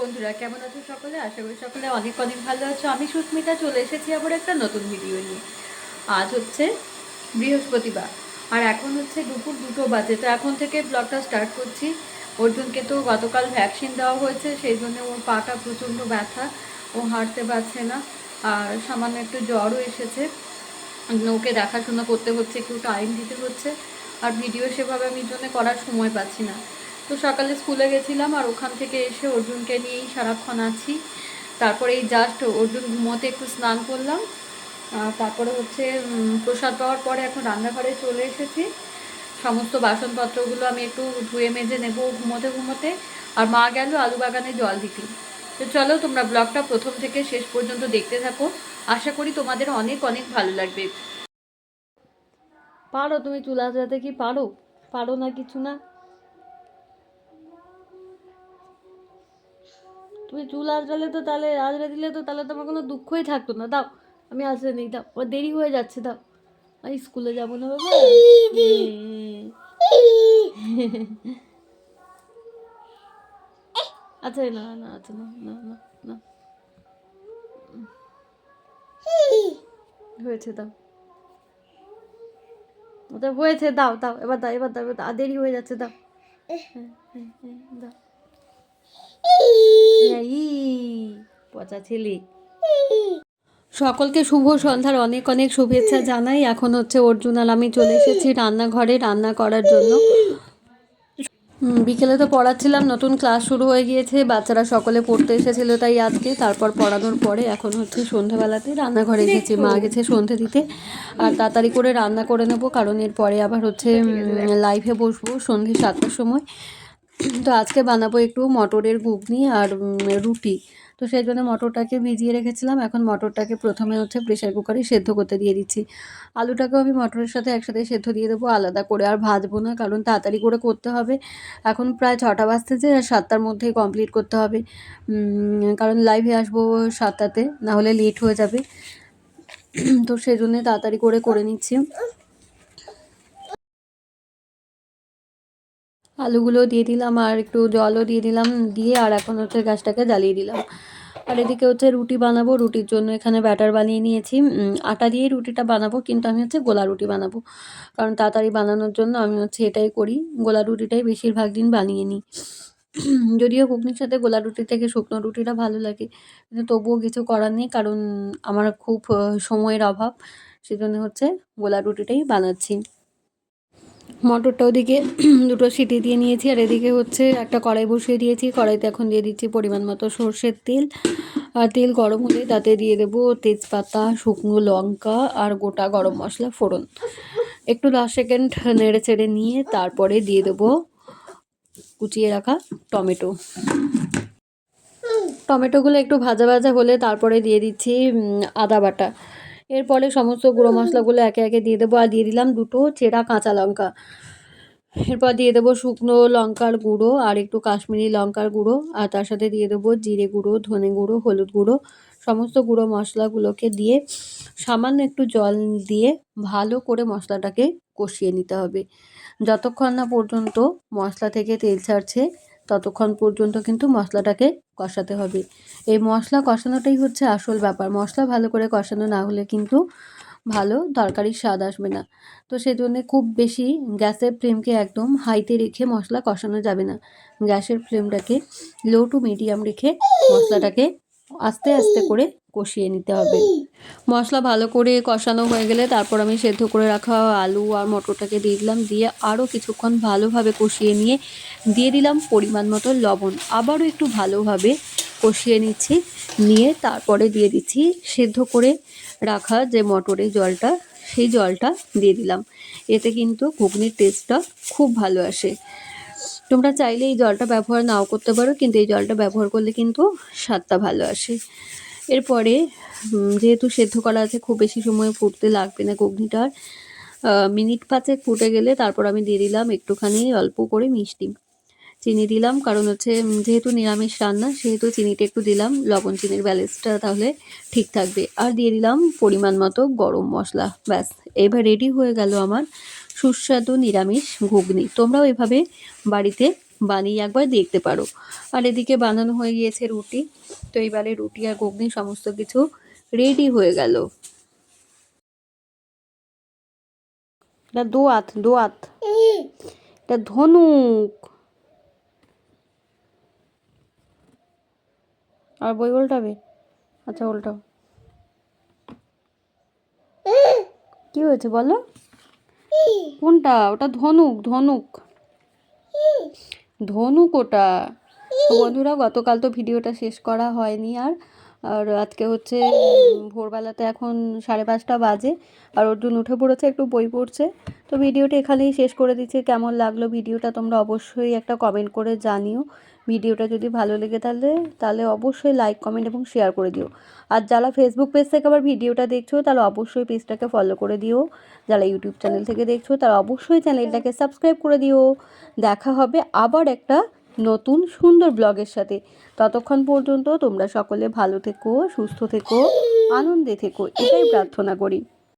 বন্ধুরা, কেমন আছো সকলে? আশা করি সকলে অনেক অনেক ভালো আছো। আমি সুস্মিতা, চলে এসেছি আবার একটা নতুন ভিডিও নিয়ে। আজ হচ্ছে বৃহস্পতিবার, আর এখন হচ্ছে দুপুর দুটো বাজে। তো এখন থেকে ব্লগটা স্টার্ট করছি। অর্জুনকে তো গতকাল ভ্যাকসিন দেওয়া হয়েছে, সেই জন্য ওর পাটা প্রচণ্ড ব্যথা, ও হাঁটতে পারছে না, আর সামান্য একটু জ্বরও এসেছে। ওকে দেখাশোনা করতে হচ্ছে, একটু টাইম দিতে হচ্ছে, আর ভিডিও সেভাবে আমি জন্য করার সময় পাচ্ছি না। তো সকালে স্কুলে গেছিলাম আর ওখান থেকে এসে অর্জুনকে নিয়েই সারাক্ষণ আছি। তারপরে এই জাস্ট অর্জুন ঘুমোতে একটু স্নান করলাম। তারপরে হচ্ছে প্রসাদ পাওয়ার পরে এখন রান্নাঘরে চলে এসেছি। সমস্ত বাসনপত্রগুলো আমি একটু ধুয়ে মেজে নেব ঘুমোতে ঘুমোতে। আর মা গেল আলু বাগানে জল দিতে। তো চলো তোমরা ব্লগটা প্রথম থেকে শেষ পর্যন্ত দেখতে থাকো। আশা করি তোমাদের অনেক অনেক ভালো লাগবে। পারো তুমি চুল আঁচড়াতে কি পারো? পারো না কিছু না? তুমি চুল আঁচড়ালে তো তাহলে আঁচড়ে দিলে তো তাহলে তোমার কোনো দুঃখই থাকতো না। দাও আমি আঁচড়ে নেই দাও। আমার দেরি হয়ে যাচ্ছে দাও। আমি স্কুলে যাব না বাবা। আচ্ছা না না আচ্ছা না না না না। হয়েছে দাও। ওটা হয়েছে দাও দাও এবার দাও এবার দাও। আর দেরি হয়ে যাচ্ছে দাও। হ্যাঁ, হ্যাঁ, হ্যাঁ, দাও। ছেলে সকলকে শুভ সন্ধ্যার অনেক অনেক শুভেচ্ছা জানাই। এখন হচ্ছে অর্জুন আর আমি চলে এসেছি রান্নাঘরে রান্না করার জন্য। বিকেলে তো পড়াচ্ছিলাম, নতুন ক্লাস শুরু হয়ে গিয়েছে, বাচ্চারা সকলে পড়তে এসেছিল তাই আজকে, তারপর পড়ানোর পরে এখন হচ্ছে সন্ধ্যাবেলাতে রান্নাঘরে এসেছি। মা গেছে সন্ধে দিতে, আর তাড়াতাড়ি করে রান্না করে নেব, কারণ এরপরে আবার হচ্ছে লাইভে বসবো সন্ধে সাতটার সময়। তো আজকে বানাবো একটু মটরের ঘুগনি আর রুটি। তো সেই জন্য মটরটাকে ভিজিয়ে রেখেছিলাম। এখন মটরটাকে প্রথমে হচ্ছে প্রেশার কুকারে সেদ্ধ করতে দিয়ে দিচ্ছি। আলুটাকেও আমি মটরের সাথে একসাথে সেদ্ধ দিয়ে দেবো আলাদা করে। আর ভাজবো না, কারণ তাড়াতাড়ি করে করতে হবে। এখন প্রায় ছটা বাজতেছে আর সাতটার মধ্যেই কমপ্লিট করতে হবে। কারণ লাইভে আসব সাতটাতে, না হলে লেট হয়ে যাবে। তো সেই জন্যে তাড়াতাড়ি করে করে নিচ্ছি। আলুগুলো দিয়ে দিলাম আর একটু জলও দিয়ে দিলাম, দিয়ে আর এখন হচ্ছে গ্যাসটাকে জ্বালিয়ে দিলাম। আর এদিকে হচ্ছে রুটি বানাবো, রুটির জন্য এখানে ব্যাটার বানিয়ে নিয়েছি। আটা দিয়েই রুটিটা বানাবো, কিন্তু আমি হচ্ছে গোলা রুটি বানাবো। কারণ তাড়াতাড়ি বানানোর জন্য আমি হচ্ছে এটাই করি, গোলা রুটিটাই বেশিরভাগ দিন বানিয়ে নিই। যদিও ঘুগনির সাথে গোলা রুটি থেকে শুকনো রুটিটা ভালো লাগে, কিন্তু তবুও কিছু করার নেই, কারণ আমার খুব সময়ের অভাব। সেজন্য হচ্ছে গোলা রুটিটাই বানাচ্ছি। মটরটা ওদিকে দুটো সিটি দিয়ে নিয়েছি, আর এদিকে হচ্ছে একটা কড়াই বসিয়ে দিয়েছি। কড়াইতে এখন দিয়ে দিচ্ছি পরিমাণ মতো সর্ষের তেল। আর তেল গরম হলে তাতে দিয়ে দেবো তেজপাতা, শুকনো লঙ্কা আর গোটা গরম মশলা, ফোড়ন। একটু দশ সেকেন্ড নেড়ে চেড়ে নিয়ে তারপরে দিয়ে দেবো কুচিয়ে রাখা টমেটো। টমেটোগুলো একটু ভাজা ভাজা হলে তারপরে দিয়ে দিচ্ছি আদা বাটা। এরপরে সমস্ত গুঁড়ো মশলাগুলো একে একে দিয়ে দেবো আর দিয়ে দিলাম দুটো চেরা কাঁচা লঙ্কা। এরপর দিয়ে দেবো শুকনো লঙ্কার গুঁড়ো আর একটু কাশ্মীরি লঙ্কার গুঁড়ো আর তার সাথে দিয়ে দেবো জিরে গুঁড়ো, ধনে গুঁড়ো, হলুদ গুঁড়ো। সমস্ত গুঁড়ো মশলাগুলোকে দিয়ে সামান্য একটু জল দিয়ে ভালো করে মশলাটাকে কষিয়ে নিতে হবে। যতক্ষণ না পর্যন্ত মশলা থেকে তেল ছাড়ছে ততক্ষণ পর্যন্ত কিন্তু মশলাটাকে কষাতে হবে। এই মশলা কষানোটাই হচ্ছে আসল ব্যাপার। মশলা ভালো করে কষানো না হলে কিন্তু ভালো তরকারির স্বাদ আসবে না। তো সেজন্য খুব বেশি গ্যাসের ফ্লেমকে একদম হাইতে রেখে মশলা কষানো যাবে না। গ্যাসের ফ্লেমটাকে লো টু মিডিয়াম রেখে মশলাটাকে আস্তে আস্তে করে কষিয়ে নিতে হবে। মশলা ভালো করে কষানো হয়ে গেলে তারপর আমি সেদ্ধ করে রাখা আলু আর মটরটাকে দিয়ে দিলাম। দিয়ে আরও কিছুক্ষণ ভালোভাবে কষিয়ে নিয়ে দিয়ে দিলাম পরিমাণ মতো লবণ। আবারও একটু ভালোভাবে কষিয়ে নিচ্ছি। নিয়ে তারপরে দিয়ে দিচ্ছি সেদ্ধ করে রাখা যে মটরের জলটা, সেই জলটা দিয়ে দিলাম। এতে কিন্তু ঘুগনির টেস্টটা খুব ভালো আসে। তোমরা চাইলে এই জলটা ব্যবহার নাও করতে পারো, কিন্তু এই জলটা ব্যবহার করলে কিন্তু স্বাদটা ভালো আসে। এরপরে যেহেতু সেদ্ধ করা আছে, খুব বেশি সময় ফুটতে লাগবে না ঘুগনিটার। মিনিট পাঁচেক ফুটে গেলে তারপর আমি দিয়ে দিলাম একটুখানি অল্প করে মিষ্টি। চিনি দিলাম, কারণ হচ্ছে যেহেতু নিরামিষ রান্না, সেহেতু চিনিটা একটু দিলাম। লবণ, চিনির ব্যালেন্সটা তাহলে ঠিক থাকবে। আর দিয়ে দিলাম পরিমাণ মতো গরম মশলা, ব্যাস। এবার রেডি হয়ে গেল আমার সুস্বাদু নিরামিষ ঘুগনি। তোমরাও এভাবে বাড়িতে বানিয়ে একবার দেখতে পারো। আর এদিকে বানানো হয়ে গিয়েছে রুটি। তো এইবারে রুটি আর ঘুগনি সমস্ত কিছু রেডি হয়ে গেল। এটা দোয়াত দোয়াত এটা ধনুক। আর বই উল্টাবে আচ্ছা উল্টাও কি হয়েছে বলো? কোনটা? ওটা ধনুক ধনুক। ধনুক ওটা তো বন্ধুরা, গতকাল তো ভিডিওটা শেষ করা হয়নি আর আর আজকে হচ্ছে ভোরবেলাতে এখন সাড়ে পাঁচটা বাজে, আর অর্জুন উঠে পড়েছে, একটু বই পড়ছে। তো ভিডিওটা এখানেই শেষ করে দিচ্ছি। কেমন লাগল ভিডিওটা তোমরা অবশ্যই একটা কমেন্ট করে জানিও। ভিডিওটা যদি ভালো লেগে তাহলে তাহলে অবশ্যই লাইক কমেন্ট এবং শেয়ার করে দিও। আর যারা ফেসবুক পেজ থেকে আবার ভিডিওটা দেখছ, তাহলে অবশ্যই পেজটাকে ফলো করে দিও। যারা ইউটিউব চ্যানেল থেকে দেখছ, তারা অবশ্যই চ্যানেলটাকে সাবস্ক্রাইব করে দিও। দেখা হবে আবার একটা নতুন সুন্দর ব্লগের সাথে। ততক্ষণ পর্যন্ত তোমরা সকলে ভালো থেকো, সুস্থ থেকো, আনন্দে থেকো। এটাই প্রার্থনা করি।